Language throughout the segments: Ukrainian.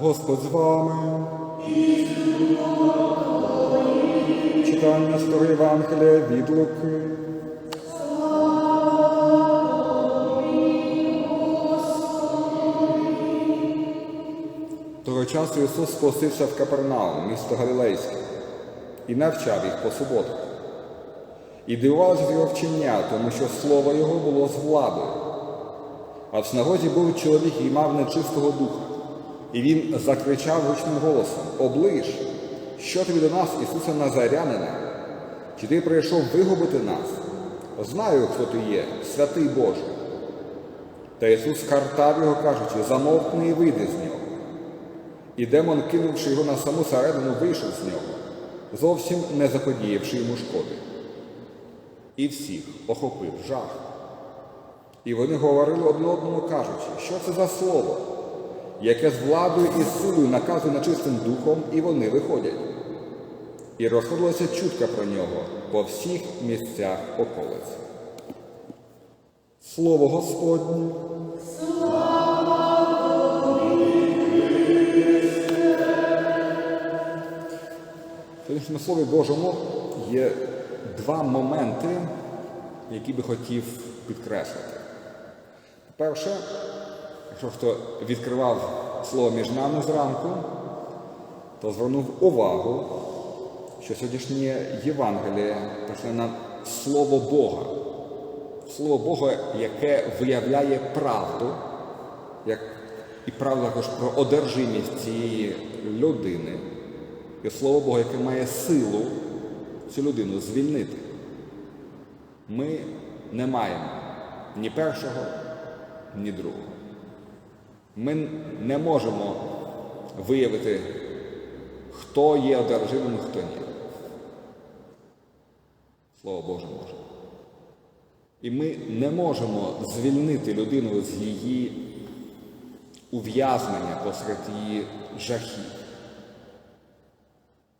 Господь з вами. Читання з Євангелія від Луки. Того часу Ісус спустився в Капернаум, місто Галілейське, і навчав їх по суботах. І дивувалися його вчення, тому що слово його було з владою. А в синагозі був чоловік і мав нечистого духа. І він закричав гучним голосом: Оближ, що тобі до нас, Ісуса Назарянина? Чи ти прийшов вигубити нас? Знаю, хто ти є, святий Боже. Та Ісус картав його, кажучи, замовкни і вийди з нього. І демон, кинувши його на саму середину, вийшов з нього, зовсім не заподіявши йому шкоди. І всіх охопив жах. І вони говорили одне одному, кажучи, що це за слово, яке з владою і силою наказує нечистим духом, і вони виходять. І розходилася чутка про нього по всіх місцях околиць. Слово Господнє. Сьогоднішньому Слові Божому є два моменти, які би хотів підкреслити. Перше, якщо хто відкривав слово між нами зранку, то звернув увагу, що сьогоднішнє Євангеліє почне на Слово Бога. Слово Бога, яке виявляє правду, як і правда також про одержимість цієї людини, і Слово Бога, яке має силу цю людину звільнити. Ми не маємо ні першого, ні другого. Ми не можемо виявити, хто є одержимим, хто ні. Слово Боже може. І ми не можемо звільнити людину з її ув'язнення посеред її жахів.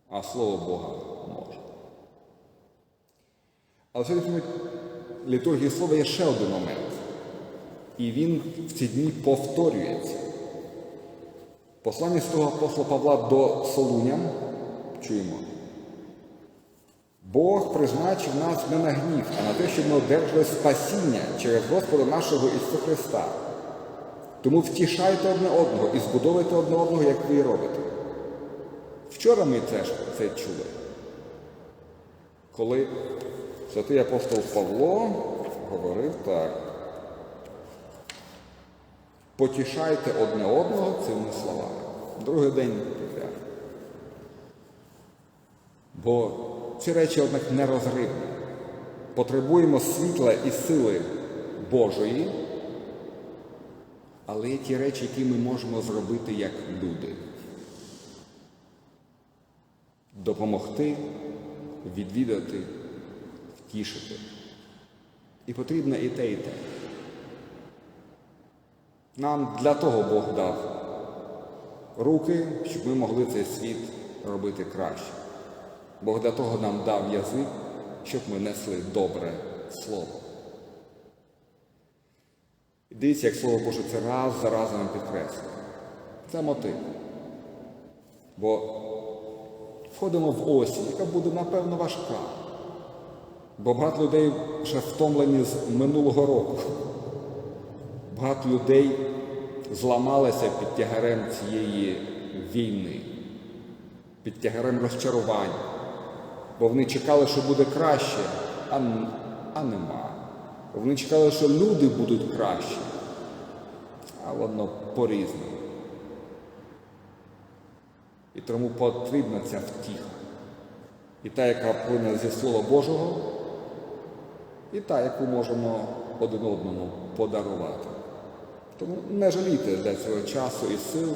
А Слово Бога може. Але сьогодні літургії слова є ще один момент. І він в ці дні повторюється. Послання з того апостола Павла до Солунян чуємо. Бог призначив нас не на гнів, а на те, щоб ми одержали спасіння через Господа нашого Ісуса Христа. Тому втішайте одне одного і збудовуйте одне одного, як ви і робите. Вчора ми теж це чули. Коли святий апостол Павло говорив так. Потішайте одне одного цими словами. Другий день підряд. Бо ці речі, однак, нерозривні. Потребуємо світла і сили Божої, але є ті речі, які ми можемо зробити як люди. Допомогти, відвідати, втішити. І потрібно і те, і те. Нам для того Бог дав руки, щоб ми могли цей світ робити краще. Бог для того нам дав язик, щоб ми несли добре слово. І дивіться, як Слово Боже це раз за разом підкреслює. Це мотив. Бо входимо в осінь, яка буде, напевно, важка. Бо багато людей вже втомлені з минулого року. Багато людей зламалися під тягарем цієї війни, під тягарем розчарувань, бо вони чекали, що буде краще, а, а нема. Вони чекали, що люди будуть краще, а воно по-різному. І тому потрібна ця втіха. І та, яка плине зі Слова Божого, і та, яку можемо один одному подарувати. Тому не жалійте для цього часу і сил,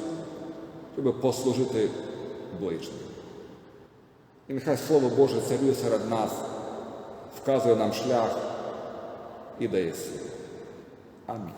щоб послужити ближнім. І нехай Слово Боже царює серед нас, вказує нам шлях і дає силу. Амінь.